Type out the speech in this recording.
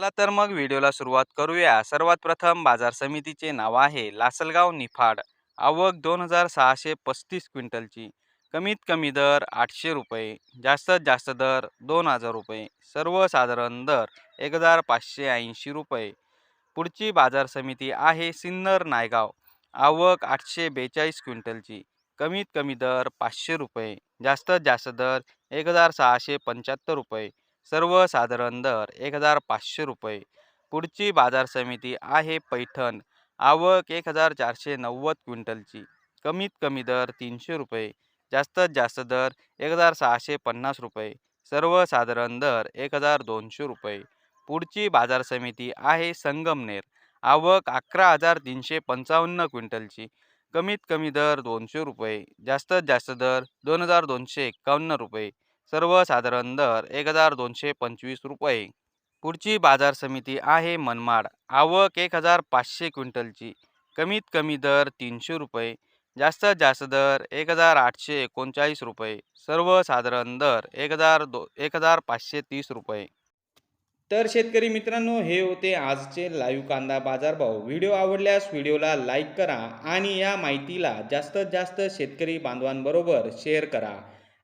चला तर मग व्हिडिओला सुरुवात करूया. सर्वात प्रथम बाजार समितीचे नाव आहे लासलगाव निफाड. आवक दोन हजार सहाशे पस्तीस क्विंटलची. कमीत कमी दर आठशे रुपये जास्तीत जास्त दर दोन हजार रुपये सर्वसाधारण दर एक हजार पाचशे ऐंशी रुपये. पुढची बाजार समिती आहे सिन्नर नायगाव. आवक आठशे बेचाळीस क्विंटलची. कमीत कमी दर पाचशे रुपये जास्तीत जास्त दर एक हजार सहाशे पंच्याहत्तर रुपये. सर्वसाधारण दर एक हजार पाचशे रुपये. पुढची बाजार समिती आहे पैठण. आवक एक हजार चारशे नव्वद क्विंटलची. कमीत कमी दर तीनशे रुपये. जास्तीत जास्त दर एक हजार सहाशे पन्नास रुपये. सर्वसाधारण दर एक हजार दोनशे रुपये. पुढची बाजार समिती आहे संगमनेर. आवक अकरा हजार तीनशे पंचावन्न क्विंटलची. कमीत कमी दर दोनशे रुपये. जास्तीत जास्त दर दोन हजार दोनशे एक्कावन्न रुपये. सर्वसाधारण दर एक हजार दोनशे पंचवीस रुपये. पुढची बाजार समिती आहे मनमाड. आवक एक हजार पाचशे क्विंटलची. कमीत कमी दर तीनशे रुपये. जास्तीत जास्त दर एक हजार आठशे एकोणचाळीस रुपये. सर्वसाधारण दर एक हजार दो एक हजार पाचशे तीस रुपये. तर शेतकरी मित्रांनो हे होते आजचे लाईव्ह कांदा बाजारभाव. व्हिडिओ आवडल्यास व्हिडिओला लाईक करा आणि या माहितीला जास्तीत जास्त शेतकरी बांधवांबरोबर शेअर करा.